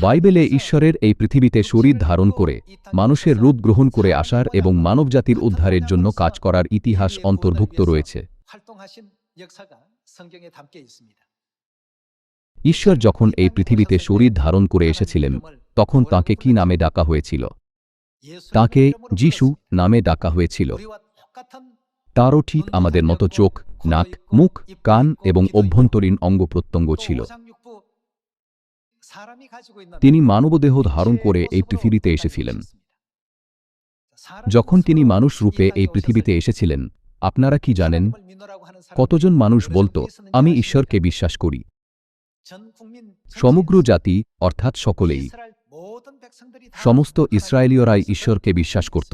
বাইবেলে ঈশ্বরের এই পৃথিবীতে শরীর ধারণ করে, মানুষের রূপ গ্রহণ করে আসার এবং মানবজাতির উদ্ধারের জন্য কাজ করার ইতিহাস অন্তর্ভুক্ত রয়েছে। ঈশ্বর যখন এই পৃথিবীতে শরীর ধারণ করে এসেছিলেন, তখন তাকে কি নামে ডাকা হয়েছিল? তাকে যিশু নামে ডাকা হয়েছিল। তারও ঠিক আমাদের মতো চোখ, নাক, মুখ, কান এবং অভ্যন্তরীণ অঙ্গ প্রত্যঙ্গ ছিল। তিনি মানবদেহ ধারণ করে এই পৃথিবীতে এসেছিলেন। যখন তিনি মানুষ রূপে এই পৃথিবীতে এসেছিলেন আপনারা কি জানেন? কতজন মানুষ বলতো আমি ঈশ্বরকে বিশ্বাস করি। সমগ্র জাতি অর্থাৎ সকলেই সমস্ত ইসরায়েলীয়রাই ঈশ্বরকে বিশ্বাস করত।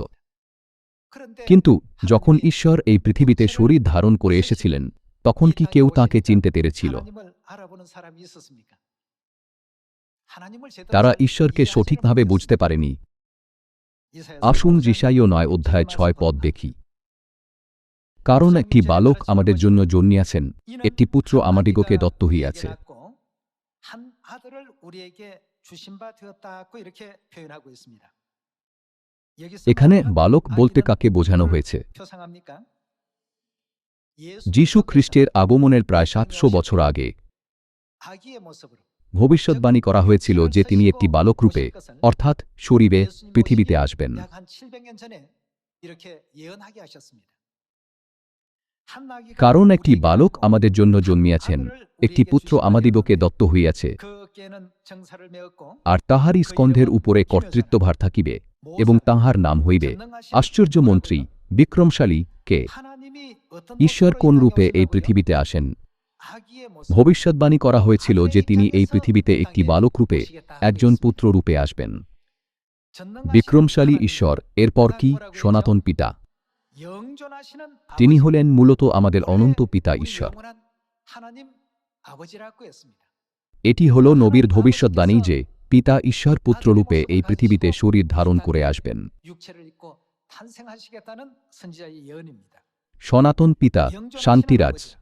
কিন্তু যখন ঈশ্বর এই পৃথিবীতে শরীর ধারণ করে এসেছিলেন তখন কি কেউ তাকে চিনতে পেরেছিল? তারা ঈশ্বরকে সঠিকভাবে বুঝতে পারেনি। আসুন জিসাইও নয় অধ্যায় ছয় পদ দেখি। কারণ একটি বালক আমাদের জন্য জন্মিয়াছেন একটি পুত্র আমাদিগকে দত্ত হইয়াছে। এখানে বালক বলতে কাকে বোঝানো হয়েছে? যীশু খ্রিস্টের আগমনের প্রায় সাতশো বছর আগে। ভবিষ্যৎবাণী করা হয়েছিল যে তিনি একটি বালক রূপে, অর্থাৎ শরীরে, পৃথিবীতে আসবেন। কারণ একটি বালক আমাদের জন্য জন্মিয়াছেন, একটি পুত্র আমাদিবকে দত্ত হইয়াছে। আর তাহারই স্কন্ধের উপরে কর্তৃত্বভার থাকিবে এবং তাহার নাম হইবে আশ্চর্য মন্ত্রী বিক্রমশালী কে? ঈশ্বর কোন রূপে এই পৃথিবীতে আসেন? ভবিষ্যৎবাণী করা হয়েছিল যে তিনি এই পৃথিবীতে একটি বালক রূপে একজন পুত্র রূপে আসবেন। বিক্রমশালী ঈশ্বর এরপর কি? সনাতন পিতা। তিনি হলেন মূলত আমাদের অনন্ত পিতা ঈশ্বর। এটি হল নবীর ভবিষ্যৎবাণী যে পিতা ঈশ্বর পুত্ররূপে এই পৃথিবীতে শরীর ধারণ করে আসবেন। সনাতন পিতা শান্তিরাজ।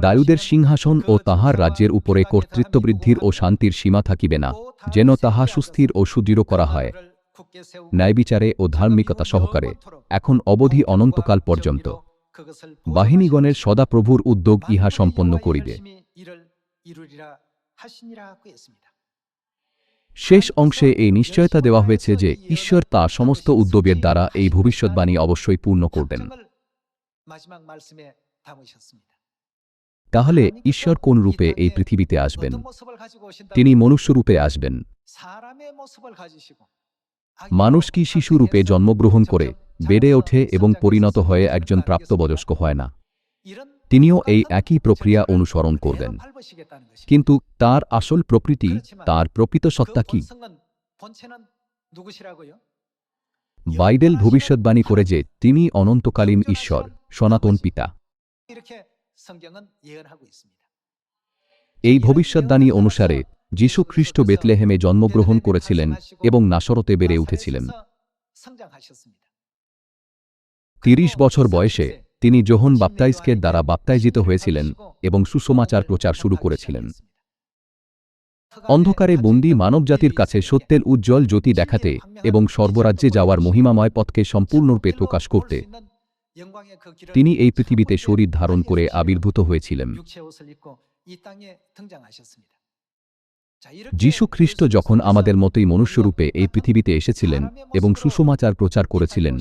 দায়ুদের সিংহাসন ও তাহার রাজ্যের উপরে কর্তৃত্ব বৃদ্ধির ও শান্তির সীমা থাকিবে না যেন তাহা সুস্থির ও সুদৃঢ় করা হয়। ন্যায়বিচারে ও ধার্মিকতা সহকারে এখন অবধি অনন্তকাল পর্যন্ত বাহিনীগণের সদাপ্রভুর উদ্যোগ ইহা সম্পন্ন করিবে। শেষ অংশে এই নিশ্চয়তা দেওয়া হয়েছে যে ঈশ্বর তা সমস্ত উদ্যোগের দ্বারা এই ভবিষ্যৎবাণী অবশ্যই পূর্ণ করবেন। তাহলে ঈশ্বর কোন রূপে এই পৃথিবীতে আসবেন? তিনি মনুষ্যরূপে আসবেন। মানুষ কি শিশু রূপে জন্মগ্রহণ করে বেড়ে ওঠে এবং পরিণত হয়ে একজন প্রাপ্তবয়স্ক হয় না। তিনিও এই একই প্রক্রিয়া অনুসরণ করবেন। কিন্তু তার আসল প্রকৃতি তার প্রকৃত সত্তা কি? বাইবেল ভবিষ্যৎবাণী করে যে তিনি অনন্তকালীন ঈশ্বর। সনাতন পিতা। এই ভবিষ্যৎবাণী অনুসারে যীশু খ্রিস্ট বেতলেহেমে জন্মগ্রহণ করেছিলেন এবং নাসরতে বেড়ে উঠেছিলেন। তিরিশ বছর বয়সে তিনি জোহন বাপ্তাইজকের দ্বারা বাপ্তাইজিত হয়েছিলেন এবং সুসমাচার প্রচার শুরু করেছিলেন। অন্ধকারে বন্দি মানবজাতির কাছে সত্যের উজ্জ্বল জ্যোতি দেখাতে এবং সর্বরাজ্যে যাওয়ার মহিমাময় পথকে সম্পূর্ণরূপে প্রকাশ করতে তিনি এই পৃথিবীতে শরীর ধারণ করে আবির্ভূত হয়েছিলেন। যীশু খ্রিস্ট যখন আমাদের মতোই মনুষ্যরূপে এই পৃথিবীতে এসেছিলেন এবং সুসমাচার প্রচার করেছিলেন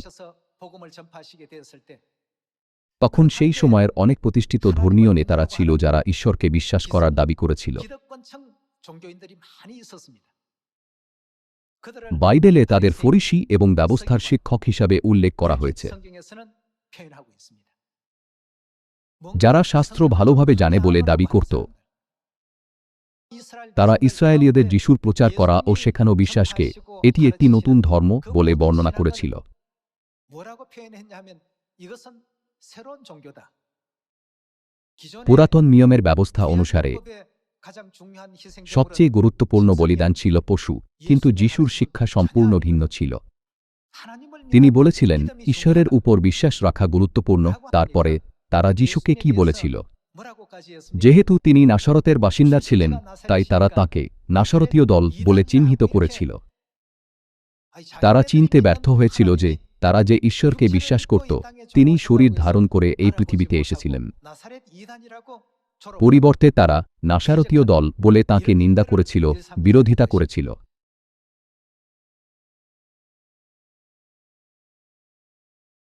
তখন সেই সময়ের অনেক প্রতিষ্ঠিত ধর্মীয় নেতারা ছিল যারা ঈশ্বরকে বিশ্বাস করার দাবি করেছিল। বাইবেলে তাদের ফরিসি এবং ব্যবস্থার শিক্ষক হিসাবে উল্লেখ করা হয়েছে। যারা শাস্ত্র ভালোভাবে জানে বলে দাবি করত তারা ইসরায়েলীয়দের যিশুর প্রচার করা ও শেখানো বিশ্বাসকে এটি একটি নতুন ধর্ম বলে বর্ণনা করেছিল। পুরাতন নিয়মের ব্যবস্থা অনুসারে সবচেয়ে গুরুত্বপূর্ণ বলিদান ছিল পশু কিন্তু যিশুর শিক্ষা সম্পূর্ণ ভিন্ন ছিল। তিনি বলেছিলেন, ঈশ্বরের উপর বিশ্বাস রাখা গুরুত্বপূর্ণ। তারপরে তারা যিশুকে কি বলেছিল? যেহেতু তিনি নাসরতের বাসিন্দা ছিলেন, তাই তারা তাকে নাসরতীয় দল বলে চিহ্নিত করেছিল। তারা চিনতে ব্যর্থ হয়েছিল যে তারা যে ঈশ্বরকে বিশ্বাস করত তিনি শরীর ধারণ করে এই পৃথিবীতে এসেছিলেন। পরিবর্তে তারা নাসারতীয় দল বলে তাকে নিন্দা করেছিল, বিরোধিতা করেছিল।